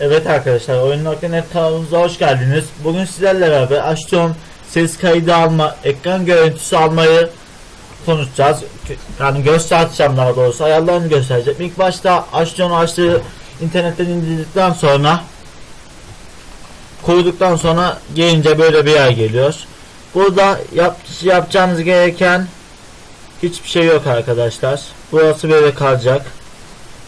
Evet arkadaşlar Oyun.net kanalımıza hoş geldiniz. Bugün sizlerle beraber Ashton ses kaydı alma, ekran görüntüsü almayı konuşacağız. Yani göstereceğim daha doğrusu ayarlarını göstereceğim. İlk başta Ashton'u açtığı internetten indirdikten sonra kurduktan sonra gelince böyle bir yer geliyor. Burada yap, yapacağınız gereken hiçbir şey yok arkadaşlar. Burası böyle kalacak.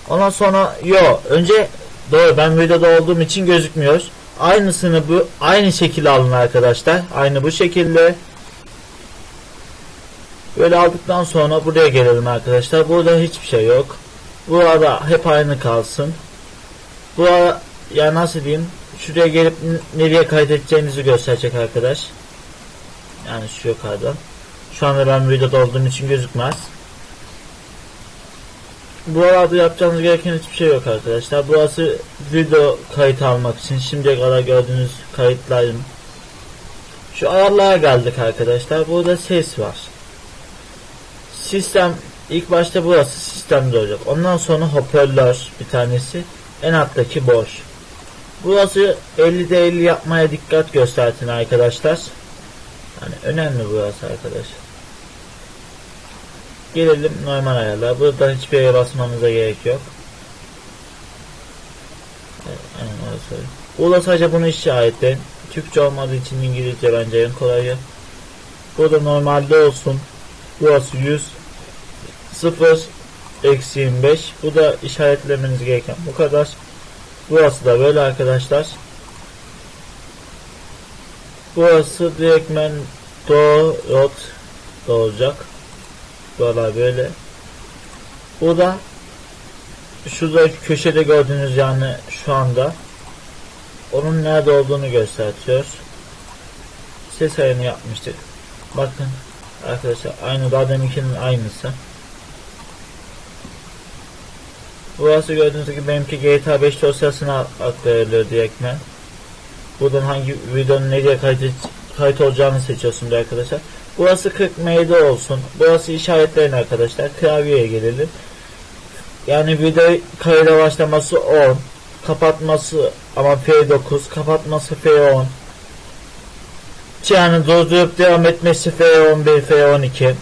Ondan sonra yo önce doğru ben videoda olduğum için gözükmüyor. Aynısını bu aynı şekilde alın arkadaşlar. Aynı bu şekilde. Böyle aldıktan sonra buraya gelelim arkadaşlar. Burada hiçbir şey yok. Burada hep aynı kalsın. Burada ya nasıl diyeyim? Şuraya gelip nereye kaydedeceğinizi gösterecek arkadaş. Yani şu yukarıdan. Şu anda ben videoda olduğum için gözükmez. Bu arada yapacağınız gereken hiçbir şey yok arkadaşlar. Burası video kayıt almak için şimdiye kadar gördüğünüz kayıtlarım. Şu ayarlara geldik arkadaşlar. Burada ses var. Sistem ilk başta burası sistemde olacak. Ondan sonra hoparlör bir tanesi. En alttaki boş. Burası 50'de 50 yapmaya dikkat göstersin arkadaşlar. Yani önemli burası arkadaşlar. Gelelim normal ayarlar. Burada hiçbir yere basmanıza gerek yok. Aynen orası. Burada sadece bunu işaretleyin. Türkçe olmadığı için İngilizce bence en kolayı. Burada normalde olsun. Burası 100. 0 eksi 25. Bu da işaretlemeniz gereken bu kadar. Burası da böyle arkadaşlar. Burası direktmen do rot da olacak. Buralar böyle. Burada şurada köşede gördüğünüz yani şu anda onun nerede olduğunu gösteriyor. Ses ayarını yapmıştık. Bakın arkadaşlar aynı daha deminkinin aynısı. Burası gördüğünüz gibi benimki GTA 5 dosyasına aktarılıyor direktmen. Buradan hangi videonun nereye kayıt, kayıt olacağını seçiyorsunuz arkadaşlar. Burası 40 MD olsun. Burası işaretlerin arkadaşlar. Klavyeye gelelim. Yani video kayda başlaması 10. Kapatması ama F9. Kapatması F10. Yani durdurup devam etmesi F11, F12.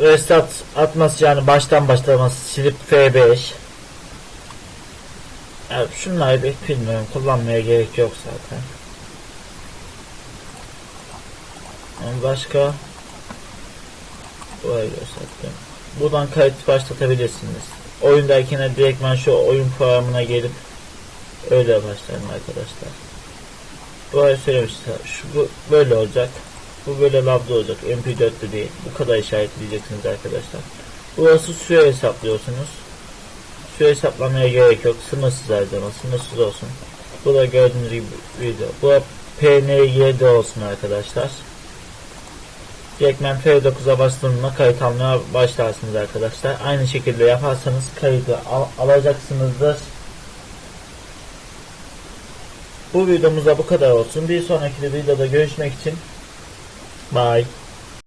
Restart atması yani baştan başlaması silip F5. Evet şunları da bilmiyorum. Kullanmaya gerek yok zaten. Yani başka Burayı gösterdim. Buradan kayıt başlatabilirsiniz. Oyundayken direktmen şu oyun programına gelip öyle başlayın arkadaşlar. Burayı söylemiştim. Şu bu böyle olacak. Bu böyle labda olacak. MP4'te değil. Bu kadar işaretleyeceksiniz arkadaşlar. Burası süre hesaplıyorsunuz. Süre hesaplamaya gerek yok. Sınırsız her zaman. Sınırsız olsun. Burada gördüğünüz gibi video. Bu PNG'de olsun arkadaşlar. Direktmen F9'a bastığında kayıt almaya başlarsınız arkadaşlar. Aynı şekilde yaparsanız kaydı al alacaksınızdır. Bu videomuzda bu kadar olsun. Bir sonraki videoda görüşmek için bye.